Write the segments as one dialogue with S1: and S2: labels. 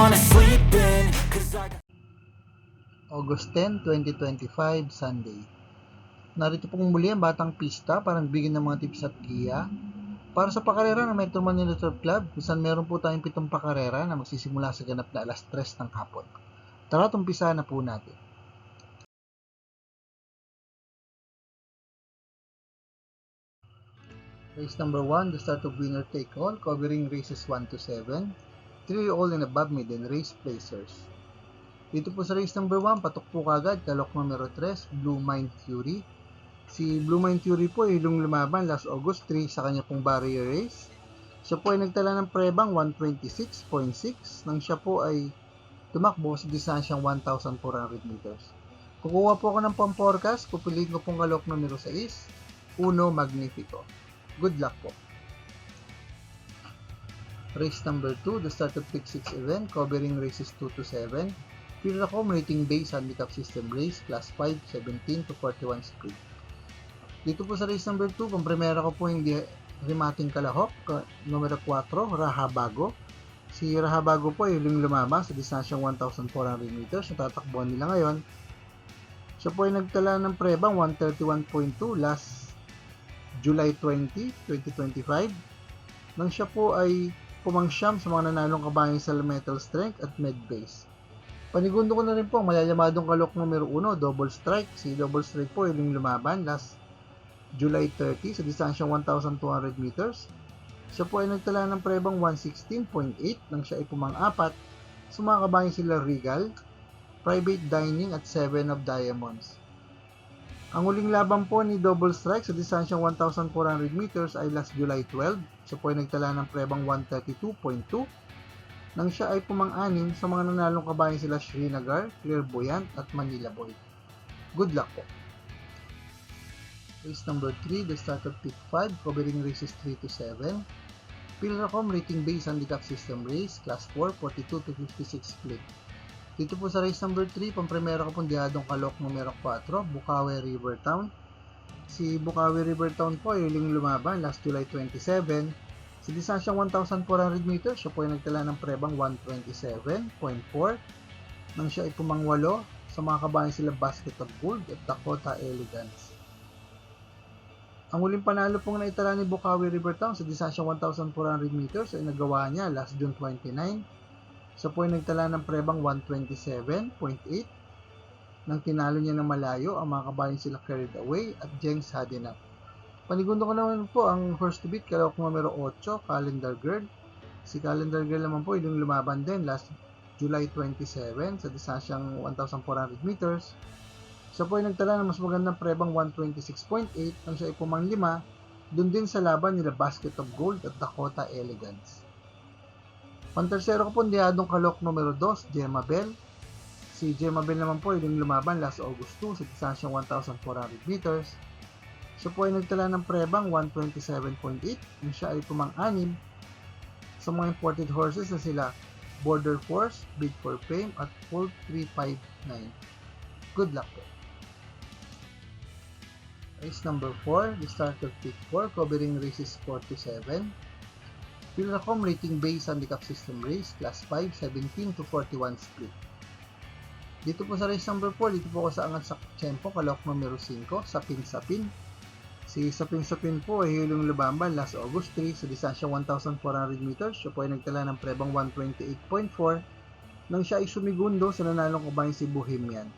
S1: wanna sleep in cause I got... August 10, 2025, Sunday. Narito pong muli ang Batang Pista para nagbigay ng mga tips at giya para sa pakarera ng Metro Manila Surf Club kung meron po tayong pitong pakarera na magsisimula sa ganap na alas 3 ng hapon. Tara, tumpisa na po natin. Race number 1, the start of winner take all, covering races 1 to 7. 3 all and above maiden race placers. Dito po sa race number 1, patok po kagad, kalok numero 3, Blue Mind Fury. Si Blue Mind Fury po ay yung lumaban last August 3 sa kanya pong barrier race. Siya po ay nagtala ng prebang 126.6 nang siya po ay tumakbo sa distansyang 1,400 meters. Kukuha po ako ng pang-forecast, pupiliin ko pong kalok numero 6, Uno Magnifico. Good luck po. Race number 2, the start of Pick 6 event covering races 2 to 7. Pinaka rating based handicap system race, class 5, 17 to 41 speed. Dito po sa race number 2, pang primera ko po hindi remating kalahok, ka- numero 4, Rahabago. Si Rahabago po ay yung lumama sa distansyang 1,400 meters. Yung tatakbuhan nila ngayon. Siya po ay nagtala ng prebang 131.2 last July 20, 2025. Nang siya po ay pumangsyam sa mga nanalong kabayan sa metal strength at med base. Panigundo ko na rin po ang malalamadong kalok numero 1, double strike. Si double strike po yung lumaban last July 30 sa distansyang 1,200 meters. Siya po ay nagtala ng prebang 116.8 nang siya ay pumang-apat sa mga kabayan sila Regal, Private Dining at 7 of Diamonds. Ang uling laban po ni Double Strike sa distansyang 1,400 meters ay last July 12. Siya po ay nagtala ng prebang 132.2 nang siya ay pumang-anim sa mga nanalong kabayan sila Srinagar, Clairvoyant at Manila Boy. Good luck po! Race number 3, the start of pick 5, covering races 3 to 7. Pilracom rating based handicap system race, class 4, 42 to 56 split. Dito po sa race number 3, pampremera ko pong diyadong kalok numero 4, Bukawi River Town. Si Bukawi River Town po ay huling lumaban last July 27. Sa distansyang 1,400 meters, siya po ay nagtala ng prebang 127.4 nang siya ay pumangwalo sa mga kabayan sila Basket of Gold at Dakota Elegance. Ang huling panalo pong naitala ni Bukawi River Town sa distansyang 1,400 meters ay nagawa niya last June 29. Siya po ay nagtala ng prebang 127.8 nang tinalo niya ng malayo ang mga kabayan sila Carried Away at Jengs Hadenap. Panigundo ko naman po ang first to beat kalawak numero 8, Calendar Girl. Si Calendar Girl naman po yung lumaban din last July 27 sa distansyang 1,400 meters. Siya po ay nagtala ng mas magandang prebang 126.8 nang siya ay pumanglima doon din sa laban nila Basket of Gold at Dakota Elegance. Pantersero ko po diyadong kalok numero 2, Gemma Bell. Si Gemma Bell naman po yung lumaban last August 2 sa distansyang 1,400 meters. Siya po ay nagtala ng prebang 127.8 nang siya ay pumang-anim sa mga imported horses na sila Border Force, Bid for Fame at 4359. Good luck po. Race number 4, the start of pick 4, covering races 4 to 7. Pilracom rating base handicap system race, class 5, 17 to 41 split. Dito po sa race number 4, dito po ako sa angat sa tempo, kalok numero 5, Sapin Sapin. Si Sapin Sapin po ay hulong lumamban last August 3 sa distansya 1,400 meters. Siya po ay nagtala ng prebang 128.4 nang siya ay sumigundo sa nanalong kabayan si Bohemian.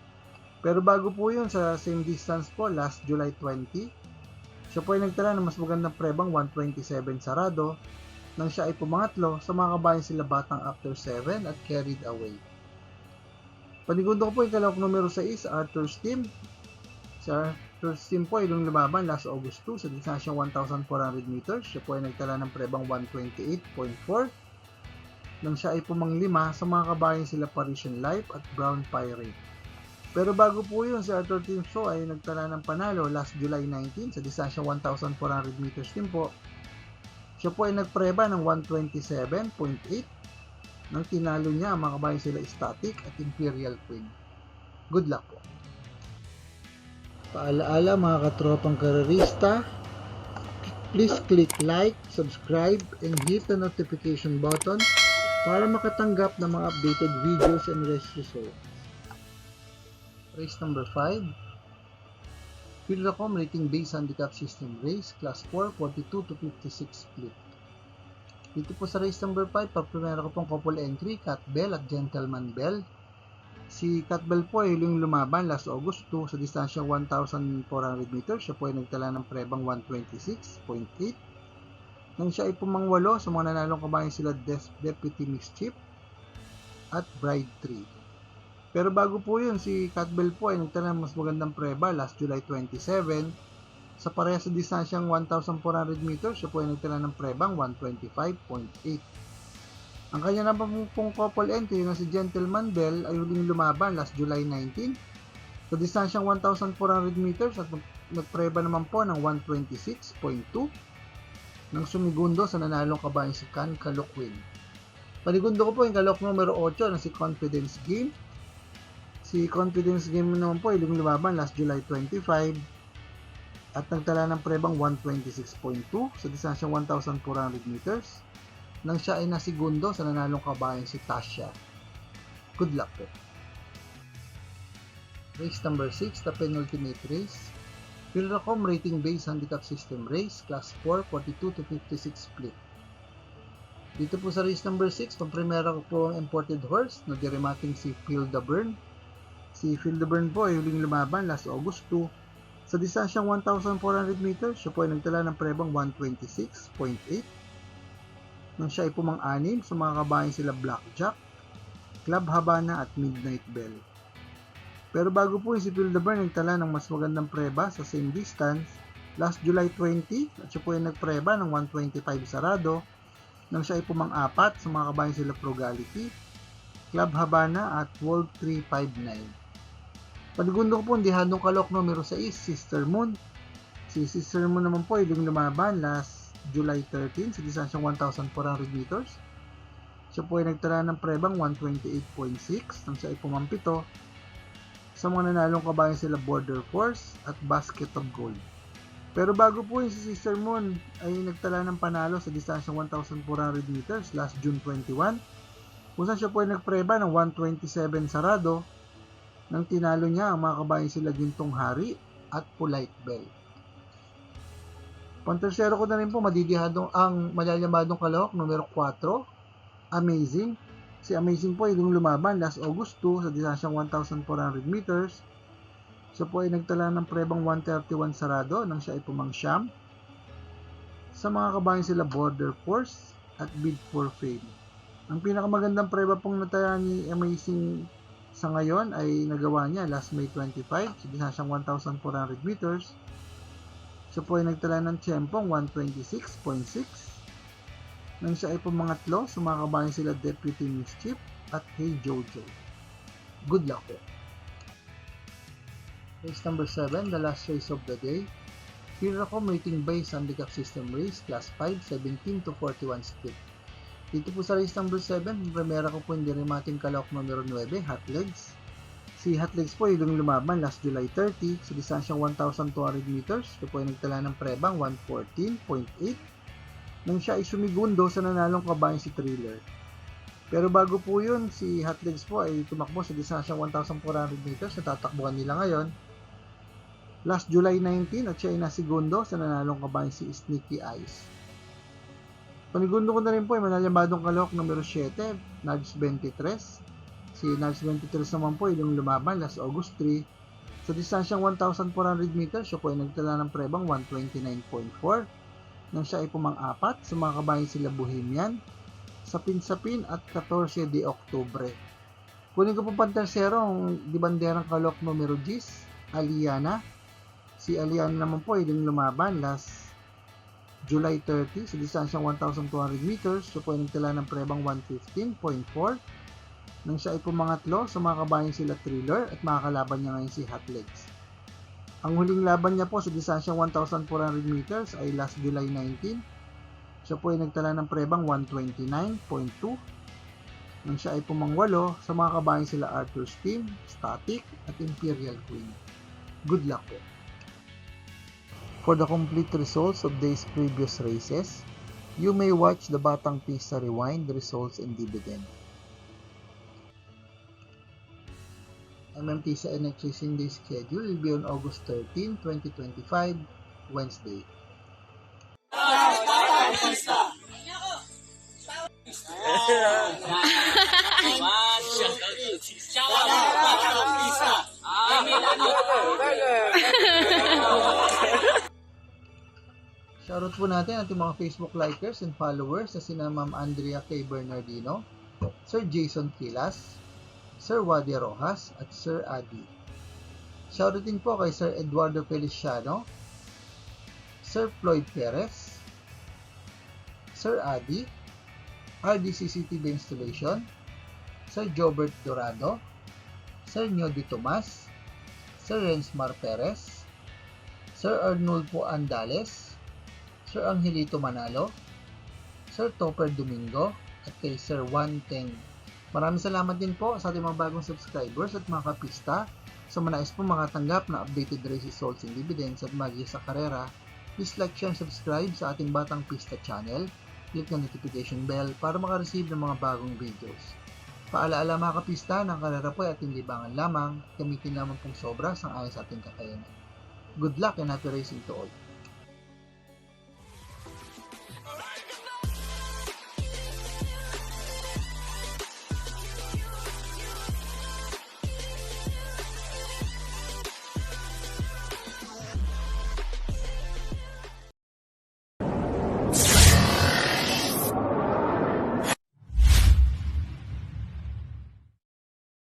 S1: Pero bago po yun, sa same distance po, last July 20, siya po ay nagtala ng mas magandang prebang 127 sarado nang siya ay pumangatlo sa mga kabayan sila Batang After 7 at Carried Away. Panigundo ko po yung kalawak numero 6, Arthur's Team. Si Arthur's Team po ay nung lumaban last August 2 sa distansyang 1,400 meters. Siya po ay nagtala ng prebang 128.4 nang siya ay pumanglima sa mga kabayan sila Parisian Life at Brown Pirate. Pero bago po yun, si Arthur Team Show ay nagtala ng panalo last July 19 sa distansyang 1,400 meters din po. Siya po ay nagpreba ng 127.8 nang tinalo niya mga sila Static at Imperial Queen. Good luck po. Paalaala mga katropang karerista, please click like, subscribe, and hit the notification button para makatanggap ng mga updated videos and race results. Race number 5. Philracom rating base handicap system race, class 4, 42 to 56 split. Dito po sa race number 5, pagprimera ko pong couple entry, Cat Bell at Gentleman Bell. Si Cat Bell po ay huling lumaban last August 2 sa distansyang 1,400 meters. Siya po ay nagtala ng prebang 126.8. Nang siya ay pumangwalo sa mga nanalong kabayan sila Deputy Mischief at Bride 3. Pero bago po yun, si Cat Bell po ay nagtala ng mas magandang preba last July 27. Sa pareha sa distansyang 1,400 meters, siya po ay nagtala ng prebang 125.8. Ang kanya naman pong couple entry na si Gentleman Bell ay huling lumaban last July 19 sa distansyang 1,400 meters at nag- nagpreba naman po ng 126.2 nang sumigundo sa nanalong kabayan si Can Kalukwin. Panigundo ko po yung kalok numero 8 na si Confidence Game. Si Confidence Game naman po huling lumaban last July 25 at nagtala ng prebang 126.2 sa distansyang 1,400 meters nang siya ay nasigundo sa nanalong kabayan si Tasha. Good luck po. Race number 6, the penultimate race. Philracom rating base handicap system race, class 4, 42 to 56 split. Dito po sa race number 6, pampremera ko po ang imported horse na dirimating si Phil Burn. Si Burn po ay huling lumaban last August 2 sa distansyang 1,400 meters, siya po ay nagtala ng prebang 126.8 nang siya ay pumang-anim sa mga kabayan sila Blackjack, Club Habana at Midnight Bell. Pero bago po si Burn nagtala ng mas magandang preba sa same distance last July 20 at siya po ay nagpreba ng 125 sarado nang siya ay pumang-apat sa mga kabayan sila Frugality, Club Habana at World 359. Panigundo ko po ang dihadong kalok numero 6, Sister Moon. Si Sister Moon naman po yung lumaban last July 13 sa distansyang 1,400 meters. Siya po ay nagtala ng prebang 128.6 nang siya ay pumampito sa mga nanalong kabayan sila Border Force at Basket of Gold. Pero bago po yung si Sister Moon ay nagtala ng panalo sa distansyang 1,400 meters last June 21 kung saan siya po ay nagpreba ng 127 sarado nang tinalo niya ang mga kabayan sila Gintong Hari at Polite Bell. Pantersero ko na rin po madidihadong ang malalamadong kalahok numero 4, Amazing. Si Amazing po ay lumaban last August 2 sa distansyang 1,400 meters. Siya po ay nagtala ng prebang 131 sarado nang siya ay pumangsyam. Sa mga kabayan sila Border Force at Bid for Fame. Ang pinakamagandang preba pong nataya ni Amazing sa ngayon ay nagawa niya last May 25 sa distansyang 1,400 meters. Siya po ay nagtala ng tiyempong 126.6 nang siya ay pumangatlo sa mga kabayan sila Deputy Mischief at Hey Jojo. Good luck po. Race number 7, the last race of the day. Piracom rating base handicap system race, class 5, 17 to 41 split. Dito po sa race number 7, primera ko po yung dirimating kalawak numero 9, Hot Legs. Si Hot Legs po yung lumaban last July 30 sa distansyang 1,200 meters. Siya po ay nagtala ng prebang 114.8 nang siya ay sumigundo sa nanalong kabayan si Thriller. Pero bago po yun, si Hot Legs po ay tumakbo sa distansyang 1,400 meters na tatakbuhan nila ngayon. Last July 19 at siya ay nasigundo sa nanalong kabayan si Sneaky Eyes. Panigundo ko na rin po ay manalambadong kalok numero 7, Nudge 23. Si Nudge 23 naman po yung lumaban last August 3. Sa distansyang 1,400 meters, siya po ay nagtala ng prebang 129.4 nang siya ay pumang-apat sa mga kabayan sila Bohemian, Sapin-Sapin at 14 de Oktubre. Kunin ko po pantersero ang di banderang kalok numero 10, Aliana. Si Aliana naman po ay lumaban last July 30 sa distansyang 1,200 meters. Siya po ay nagtala ng prebang 115.4 nang siya ay pumangatlo sa mga kabayan sila Thriller at makakalaban niya ngayon si Hot Legs. Ang huling laban niya po sa distansyang 1,400 meters ay last July 19. Siya po ay nagtala ng prebang 129.2 nang siya ay pumangwalo sa mga kabayan sila Arthur's Team, Static at Imperial Queen. Good luck po! For the complete results of these previous races, you may watch the Batang Pista Rewind results and dividend. Next racing day schedule will be on August 13, 2025, Wednesday. Shoutout po natin ating mga Facebook likers and followers na sina Ma'am Andrea K. Bernardino, Sir Jason Kilas, Sir Wadi Rojas, at Sir Adi. Shoutout din po kay Sir Eduardo Feliciano, Sir Floyd Perez, Sir Adi, RDCCTV Installation, Sir Jobert Dorado, Sir Nyodi Tomas, Sir Rensmar Perez, Sir Arnulfo Andales, Sir Angelito Manalo, Sir Topper Domingo, at kay Sir Juan Teng. Maraming salamat din po sa ating mga bagong subscribers at mga kapista. Sa manais po makatanggap na updated race results and dividends at magi sa karera, please like, share, and subscribe sa ating Batang Pista channel. Click ng notification bell para makareceive ng mga bagong videos. Paalaala mga kapista, ng karera po ay ating libangan lamang, gamitin lamang pong sobra sang ayon sa ating kakayanan. Good luck and happy racing to all!